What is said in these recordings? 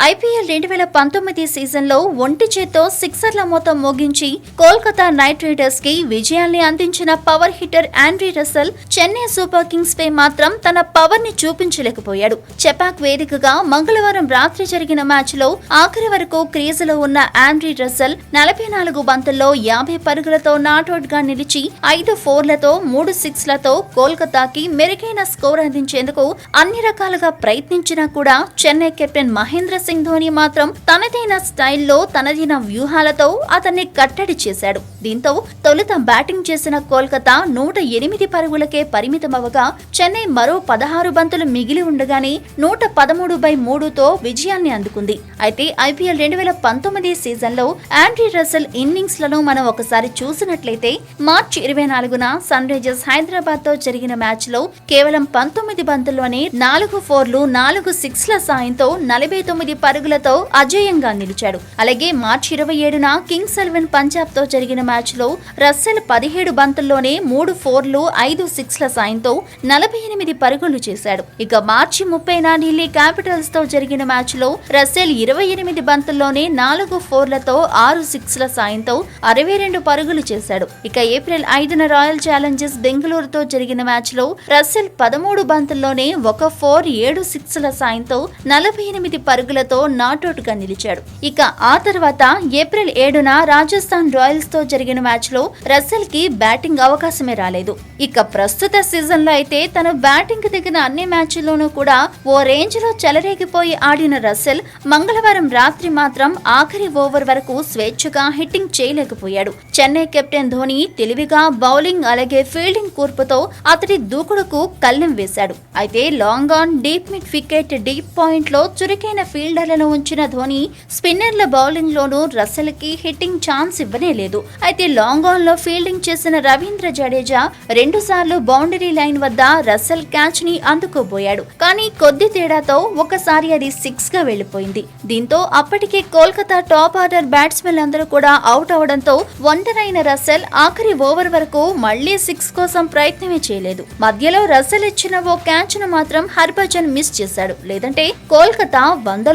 IPL రెండు వేల పంతొమ్మిది సీజన్లో ఒంటి చేత్తో సిక్సర్ల మొత్తం మోగించి కోల్కతా నైట్ రైడర్స్కి విజయాల్ని అందించిన power hitter Andre Russell Chennai Super Kings పై మాత్రం తన పవర్ని చూపించలేకపోయాడు. చెపాక్ వేదికగా మంగళవారం రాత్రి జరిగిన మ్యాచ్లో ఆఖరి వరకు క్రీజులో ఉన్న ఆండ్రీ రసల్ నలభై నాలుగు బంతుల్లో యాభై పరుగులతో నాట్అవుట్గా నిలిచి ఐదు ఫోర్లతో మూడు సిక్స్లతో కోల్కతాకి మెరుగైన స్కోర్ అందించేందుకు అన్ని రకాలుగా ప్రయత్నించినా కూడా చెన్నై కెప్టెన్ మహేంద్ర సింగ్ ధోని మాత్రం తనదైన స్టైల్లో తనదైన వ్యూహాలతో అతన్ని కట్టడి చేశాడు. దీంతో తొలుత బ్యాటింగ్ చేసిన కోల్కతా నూట ఎనిమిది పరుగులకే పరిమితమవగా చెన్నై మరో పదహారు బంతులు మిగిలి ఉండగానే నూట పదమూడు బై మూడుతో విజయాన్ని అందుకుంది. అయితే ఐపీఎల్ రెండు వేల పంతొమ్మిది సీజన్లో ఆండ్రీ రసెల్ ఇన్నింగ్స్లను మనం ఒకసారి చూసినట్లయితే మార్చి ఇరవై నాలుగున సన్ రైజర్స్ హైదరాబాద్తో జరిగిన మ్యాచ్లో కేవలం పంతొమ్మిది బంతుల్లోనే నాలుగు ఫోర్లు నాలుగు సిక్స్ల సాయంతో నలభై తొమ్మిది పరుగులతో అజేయంగా నిలిచాడు. అలాగే మార్చి ఇరవై ఏడున కింగ్స్ ఎలెవెన్ పంజాబ్తో జరిగిన మ్యాచ్లో రస్సెల్ పదిహేడు బంతుల్లోనే మూడు ఫోర్లు ఐదు సిక్స్ల సాయంతో నలభై ఎనిమిది పరుగులు చేశాడు. ఇక మార్చి ముప్పైన ఢిల్లీ క్యాపిటల్స్తో జరిగిన మ్యాచ్లో రస్సెల్ ఇరవై ఎనిమిది బంతుల్లోనే నాలుగు ఫోర్లతో ఆరు సిక్స్ల సాయంతో అరవై రెండు పరుగులు చేశాడు. ఇక ఏప్రిల్ ఐదున రాయల్ ఛాలెంజర్స్ బెంగళూరుతో జరిగిన మ్యాచ్లో రస్సెల్ పదమూడు బంతుల్లోనే ఒక ఫోర్ ఏడు సిక్స్ల సాయంతో నలభై ఎనిమిది పరుగులతో నాట్అవుట్గా నిలిచాడు. ఇక ఆ తర్వాత ఏప్రిల్ ఏడున రాజస్థాన్ రాయల్స్తో జరిగిన మ్యాచ్లో రస్సెల్కి బ్యాటింగ్ అవకాశమే రాలేదు. ఇక ప్రస్తుత సీజన్లో అయితే తను బ్యాటింగ్ దిగిన అన్ని మ్యాచ్ల్లోనూ కూడా ఓ రేంజ్లో చెలరేగిపోయి ఆడిన రస్సెల్ మంగళవారం రాత్రి మాత్రం ఆఖరి ఓవర్ వరకు స్వేచ్ఛగా హిట్టింగ్ చేయలేకపోయాడు. చెన్నై కెప్టెన్ ధోని తెలివిగా బౌలింగ్ అలాగే ఫీల్డింగ్ కూర్పుతో అతడి దూకుడుకు కళ్ళెం వేశాడు. అయితే long on deep mid wicket deep పాయింట్లో చురుకైన ఫీల్డర్లను ఉంచిన ధోని స్పిన్నర్ల బౌలింగ్ లోనూ రస్సెల్కి హిట్టింగ్ ఛాన్స్ ఇవ్వనే లేదు. అయితే లాంగ్ ఆన్లో ఫీల్డింగ్ చేసిన రవీంద్ర జడేజా రెండు సార్లు బౌండరీ లైన్ వద్ద రస్సెల్ క్యాచ్ని అందుకోబోయాడు. కానీ కొద్ది తేడాతో ఒకసారి అది సిక్స్గా వెళ్ళిపోయింది దీంతో అప్పటికే కోల్కతా టాప్ ఆర్డర్ బ్యాట్స్మెన్ అందరూ కూడా అవుట్ అవడంతో ఒంటరైన రస్సెల్ ఆఖరి ఓవర్ వరకు మళ్ళీ సిక్స్ కోసం ప్రయత్నమే చేయలేదు. మధ్యలో రస్సెల్ ఇచ్చిన ఓ క్యాచ్ను మాత్రం హర్భజన్ మిస్ చేశాడు. లేదంటే కోల్కతా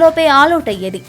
వందలోపే ఆల్అౌట్ అయ్యేది.